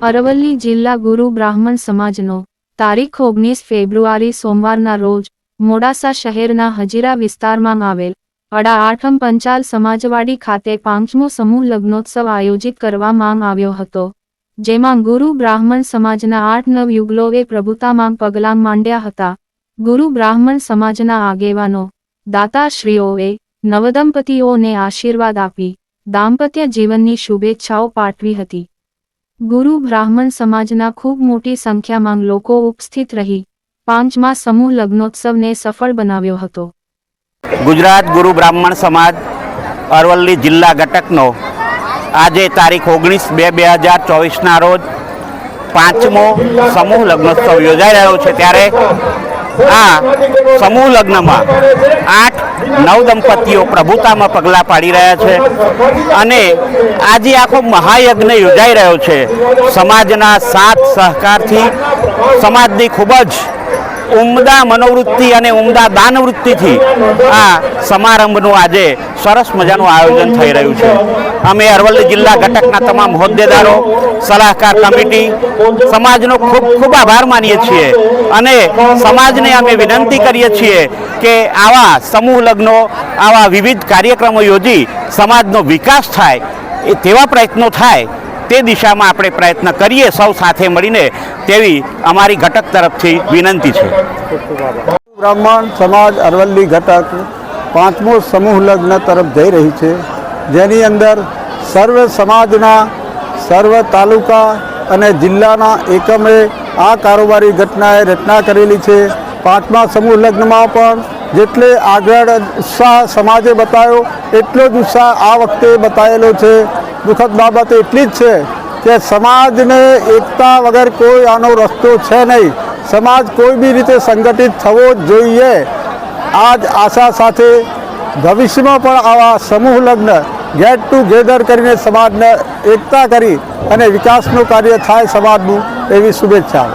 અરવલ્લી જિલ્લા ગુરુ બ્રાહ્મણ સમાજનો તારીખ ઓગણીસ ફેબ્રુઆરી સોમવારના રોજ મોડાસા શહેરના હજીરા વિસ્તારમાં આવેલ અડા આઠમ પંચાલ સમાજવાડી ખાતે પાંચમો સમૂહ લગ્નોત્સવ આયોજિત કરવામાં આવ્યો હતો, જેમાં ગુરુ બ્રાહ્મણ સમાજના આઠ નવ યુગલોએ પ્રભુતામાં પગલાં માંડ્યા હતા. ગુરુ બ્રાહ્મણ સમાજના આગેવાનો, દાતાશ્રીઓએ નવદંપતીઓને આશીર્વાદ આપી દાંપત્ય જીવનની શુભેચ્છાઓ પાઠવી હતી. ગુરુ બ્રાહ્મણ સમાજના ખૂબ મોટી સંખ્યામાં લોકો ઉપસ્થિત રહી પાંચમા સમૂહ લગ્નોત્સવને સફળ બનાવ્યો હતો. ગુજરાત ગુરુ બ્રાહ્મણ સમાજ અરવલ્લી જિલ્લા ઘટકનો આજે તારીખ ઓગણીસ બે બે હજાર ચોવીસના રોજ પાંચમો સમૂહ લગ્નોત્સવ યોજાઈ રહ્યો છે. ત્યારે આ સમૂહ લગ્નમાં આઠ નવ દંપતીઓ પ્રભુતામાં પગલાં પાડી રહ્યા છે. અને આજે આખો મહાયજ્ઞ યોજાઈ રહ્યો છે. સમાજના સાથ સહકારથી સમાજની ખૂબ જ ઉમદા મનોવૃત્તિ અને ઉમદા દાનવૃત્તિથી આ સમારંભનું આજે સરસ મજાનું આયોજન થઈ રહ્યું છે. અમે અરવલ્લી જિલ્લા ઘટકના તમામ હોદ્દેદારો, સલાહકાર કમિટી, સમાજનો ખૂબ ખૂબ આભાર માનીએ છીએ અને સમાજને અમે વિનંતી કરીએ છીએ કે આવા સમૂહ લગ્નો, આવા વિવિધ કાર્યક્રમો યોજી સમાજનો વિકાસ થાય, એ તેવા પ્રયત્નો થાય તે દિશામાં આપણે પ્રયત્ન કરીએ સૌ સાથે મળીને તેવી અમારી ઘટક તરફથી વિનંતી છે. બ્રાહ્મણ સમાજ અરવલ્લી ઘટક પાંચમો સમૂહ લગ્ન તરફ જઈ રહી છે. જેની અંદર સર્વ સમાજના, સર્વ તાલુકા અને જિલ્લાના એકમે આ કારોબારી ઘટનાએ રચના કરેલી છે. પાંચમા સમૂહ લગ્નમાં પણ જેટલે આગળ ઉત્સાહ સમાજે બતાવ્યો એટલો જ ઉત્સાહ આ વખતે બતાવેલો છે. દુઃખદ બાબત એટલી જ છે કે સમાજને એકતા વગર કોઈ આનો રસ્તો છે નહીં. સમાજ કોઈ બી રીતે સંગઠિત થવો જ જોઈએ. આ જ આશા સાથે ભવિષ્યમાં પણ આવા સમૂહ લગ્ન ગેટ ટુગેધર કરીને સમાજને એકતા કરી અને વિકાસનું કાર્ય થાય સમાજનું એવી શુભેચ્છા